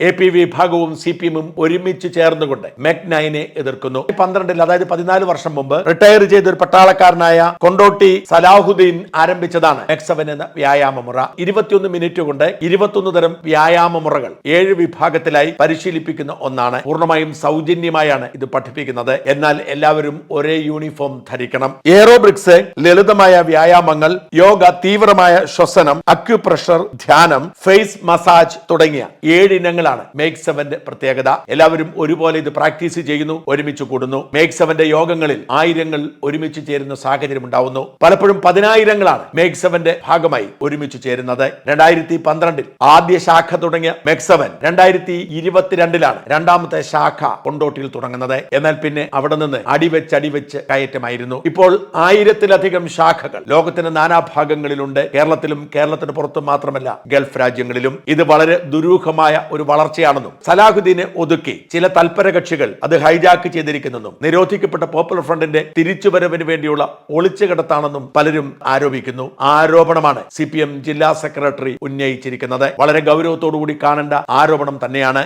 A P വിഭാഗവും C P എമ്മും ഒരുമിച്ച് ചേർന്നുകൊണ്ട് മെക് നൈനെ എതിർക്കുന്നു. പന്ത്രണ്ടിൽ അതായത് പതിനാല് വർഷം മുമ്പ് റിട്ടയർ ചെയ്ത ഒരു പട്ടാളക്കാരനായ കൊണ്ടോട്ടി സലാഹുദ്ദീൻ ആരംഭിച്ചതാണ് മെക് സെവൻ എന്ന വ്യായാമ മുറ. ഇരുപത്തിയൊന്ന് മിനിറ്റ് കൊണ്ട് ഇരുപത്തൊന്ന് തരം വ്യായാമ മുറകൾ ഏഴ് വിഭാഗത്തിലായി പരിശീലിപ്പിക്കുന്ന ഒന്നാണ്. പൂർണമായും സൗജന്യമായാണ് ഇത് പഠിപ്പിക്കുന്നത്. എന്നാൽ എല്ലാവരും ഒരേ യൂണിഫോം ധരിക്കണം. എയറോബ്രിക്സ് ലളിതമായ വ്യായാമങ്ങൾ യോഗ തീവ്രമായ ശ്വസനം അക്യുപ്രഷർ ധ്യാനം ഫേസ് മസാജ് തുടങ്ങിയ ഏഴ് ഇനങ്ങളാണ് മേക്ക് സെവന്റെ പ്രത്യേകത. എല്ലാവരും ഒരുപോലെ ഇത് പ്രാക്ടീസ് ചെയ്യുന്നു ഒരുമിച്ച് കൂടുന്നു. മേക്ക് സെവന്റെ യോഗങ്ങളിൽ ആയിരങ്ങൾ ഒരുമിച്ച് ചേരുന്ന സാഹചര്യം ഉണ്ടാവുന്നു. പലപ്പോഴും പതിനായിരങ്ങളാണ് മേക്ക് സെവന്റെ ഭാഗമായി ഒരുമിച്ച് ചേരുന്നത്. രണ്ടായിരത്തി പന്ത്രണ്ടിൽ ആദ്യ ശാഖ തുടങ്ങിയ മേക്ക് സെവൻ രണ്ടായിരത്തി ഇരുപത്തിരണ്ടിലാണ് രണ്ടാമത്തെ ശാഖ കൊണ്ടോട്ടിയിൽ തുടങ്ങുന്നത്. എന്നാൽ പിന്നെ അവിടെ നിന്ന് അടിവെച്ച് അടിവെച്ച് കയറ്റമായിരുന്നു. ഇപ്പോൾ ആയിരത്തിലധികം ശാഖകൾ ലോകത്തിന്റെ നാനാഭാഗങ്ങളിലുണ്ട്. കേരളത്തിലും കേരളത്തിന് പുറത്തും മാത്രമല്ല ഗൾഫ് രാജ്യങ്ങളിലും. ഇത് വളരെ ദുരൂഹമായ ഒരു വളർച്ചയാണെന്നും സലാഹുദ്ദീനെ ഒതുക്കി ചില തൽപര കക്ഷികൾ അത് ഹൈജാക്ക് ചെയ്തിരിക്കുന്നെന്നും നിരോധിക്കപ്പെട്ട പോപ്പുലർ ഫ്രണ്ടിന്റെ തിരിച്ചുവരവിന് വേണ്ടിയുള്ള ഒളിച്ചുകിടത്താണെന്നും പലരും ആരോപിക്കുന്നു. ആരോപണമാണ് സി ജില്ലാ സെക്രട്ടറി ഉന്നയിച്ചിരിക്കുന്നത്. വളരെ ഗൗരവത്തോടു കൂടി കാണേണ്ട ആരോപണം തന്നെയാണ്.